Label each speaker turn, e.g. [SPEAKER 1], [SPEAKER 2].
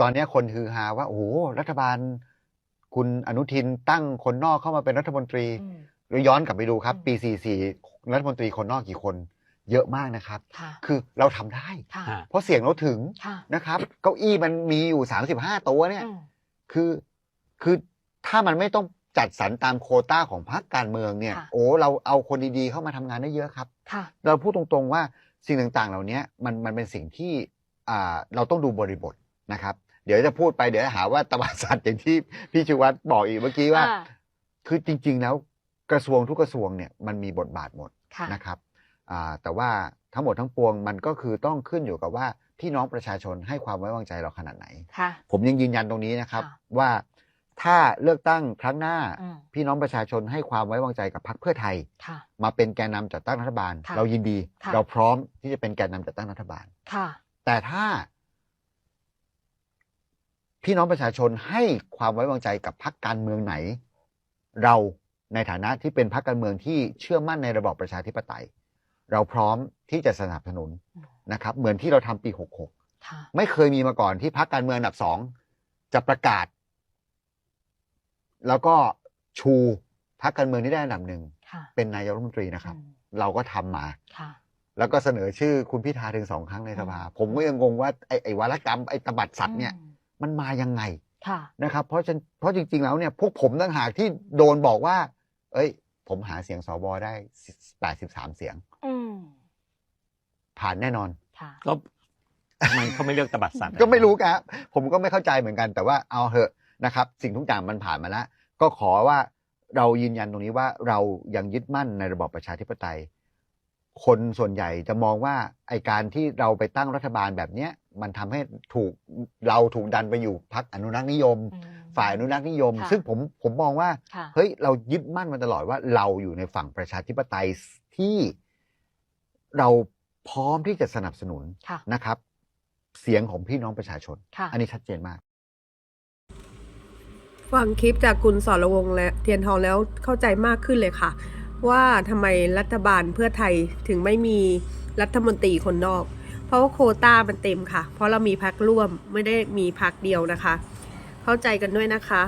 [SPEAKER 1] ตอนเนี้ยคนฮือฮาว่าโอ้โหรัฐบาล คุณอนุทินตั้งคนนอกเข้ามาเป็นรัฐมนตรี
[SPEAKER 2] อืม
[SPEAKER 1] เราย้อนกลับไปดูครับ
[SPEAKER 2] อืม
[SPEAKER 1] ปี 44 รัฐมนตรีคนนอกกี่คน เยอะมากนะครับ
[SPEAKER 2] ค่ะ
[SPEAKER 1] คือเราทำได้
[SPEAKER 2] ค่ะ
[SPEAKER 3] อ่า
[SPEAKER 1] เพราะเสียงเราถึง
[SPEAKER 2] ค่ะ
[SPEAKER 1] นะครับ เก้าอี้มันมีอยู่ 35 ตัวเนี่ย
[SPEAKER 2] อืม
[SPEAKER 1] คือคือถ้ามันไม่ต้องจัดสรรตามโควต้าของพรรคการเมืองเนี่ย
[SPEAKER 2] ค่ะ
[SPEAKER 1] โอ้เราเอาคนดีๆเข้ามาทำงานได้เยอะครับ
[SPEAKER 2] ค่ะ
[SPEAKER 1] เราพูดตรงๆว่าสิ่งต่างๆ เหล่านี้มันมันเป็นสิ่งที่อ่าเราต้องดูบริบท นะครับ เดี๋ยวจะพูดไปเดี๋ยวจะหาว่าตบัดสัตว์อย่างที่พี่ชูวัตรบอกอีกเมื่อกี้ว่า
[SPEAKER 2] อ่า
[SPEAKER 1] คือจริง ๆ แล้วกระทรวงทุกกระทรวงเนี่ยมันมีบทบาทหมด
[SPEAKER 2] ค่ะ
[SPEAKER 1] นะครับอ่าแต่ว่าทั้งหมดทั้งปวงมันก็คือต้องขึ้นอยู่กับว่าพี่น้องประชาชนให้ความไว้วางใจเราขนาดไหน
[SPEAKER 2] ค่ะ
[SPEAKER 1] ผมยังยืนยันตรงนี้นะครับ
[SPEAKER 2] ค่ะ
[SPEAKER 1] ว่าถ้าเลือกตั้งครั้งหน้า
[SPEAKER 2] อืม
[SPEAKER 1] พี่น้องประชาชนให้ความไว้วางใจกับพรรคเพื่อไทย
[SPEAKER 2] ค่ะ
[SPEAKER 1] มาเป็นแกนนำจัดตั้งรัฐบาล
[SPEAKER 2] ค่ะ
[SPEAKER 1] เรายินดี
[SPEAKER 2] ค่ะ
[SPEAKER 1] เราพร้อมที่จะเป็นแกนนำจัดตั้งรัฐบาล
[SPEAKER 2] ค่ะ
[SPEAKER 1] แต่ถ้า พี่น้องประชาชนให้ความไว้วางใจกับพรรคการเมืองไหน เราในฐานะที่เป็นพรรคการเมืองที่เชื่อมั่นในระบอบประชาธิปไตย เราพร้อมที่จะสนับสนุน
[SPEAKER 2] อืม
[SPEAKER 1] นะครับ เหมือนที่เราทำปี 66
[SPEAKER 2] ค่ะ
[SPEAKER 1] ไม่เคยมีมาก่อนที่พรรคการเมืองอันดับสองจะประกาศ แล้วก็ชูพรรคการเมืองที่ได้อันดับหนึ่ง
[SPEAKER 2] ค่ะ
[SPEAKER 1] เป็นนายกรัฐมนตรีนะครับ
[SPEAKER 2] อืม
[SPEAKER 1] เราก็ทำมา
[SPEAKER 2] ค่ะ
[SPEAKER 1] แล้วก็เสนอชื่อคุณพิธาถึงสองครั้งในสภา
[SPEAKER 2] อืม
[SPEAKER 1] ผมก็ยังงงว่าไอ้ไอ้วารกรรมไอ้ตบัดสัตว์เนี่ย
[SPEAKER 2] อื ม
[SPEAKER 1] มันมายังไง
[SPEAKER 2] ค่ะ
[SPEAKER 1] นะครับ เพราะฉะนันเพราะจริง ๆ แล้วเนี่ยพวกผมต่างหากที่โดนบอกว่า เอ้ย ผมหาเสียงสวได้แปดสิบสามเสียง
[SPEAKER 2] อืม
[SPEAKER 1] ผ่านแน่นอน
[SPEAKER 2] ค่ะ
[SPEAKER 3] ก็ทำไมเขาไม่เลือกตบัดสัตว์อะ
[SPEAKER 1] ก็ไม่รู้ครับผมก็ไม่เข้าใจเหมือนกัน แต่ว่าเอาเหอะนะครับ สิ่งทุกอย่างมันผ่านมาแล้วก็ขอว่าเรายืนยันตรงนี้ว่าเรายังยึดมั่นในระบอบประชาธิปไตย คนส่วนใหญ่จะมองว่าไอการที่เราไปตั้งรัฐบาลแบบเนี้ย มันทำให้ถูกเราถูกดันไปอยู่พักอนุรักษ์นิยม
[SPEAKER 2] อืม
[SPEAKER 1] ฝ่ายอนุรักษ์นิยม
[SPEAKER 2] ค่ะ
[SPEAKER 1] ซึ่งผมผมมองว่า
[SPEAKER 2] ค่ะ
[SPEAKER 1] เฮ้ยเรายึดมั่นมาตลอดว่าเราอยู่ในฝั่งประชาธิปไตยที่เราพร้อมที่จะสนับสนุน
[SPEAKER 2] ค่ะ
[SPEAKER 1] นะครับ เสียงของพี่น้องประชาชน
[SPEAKER 2] ค่ะ
[SPEAKER 1] อันนี้ชัดเจนมาก
[SPEAKER 4] ฟังคลิปจากคุณสรวงศ์และเทียนทองแล้วเข้าใจมากขึ้นเลยค่ะ ว่าทำไมรัฐบาลเพื่อไทยถึงไม่มีรัฐมนตรีคนนอก เพราะว่าโคต้ามันเต็มค่ะ เพราะเรามีพักร่วมไม่ได้มีพักเดียวนะคะ เข้าใจกันด้วยนะคะ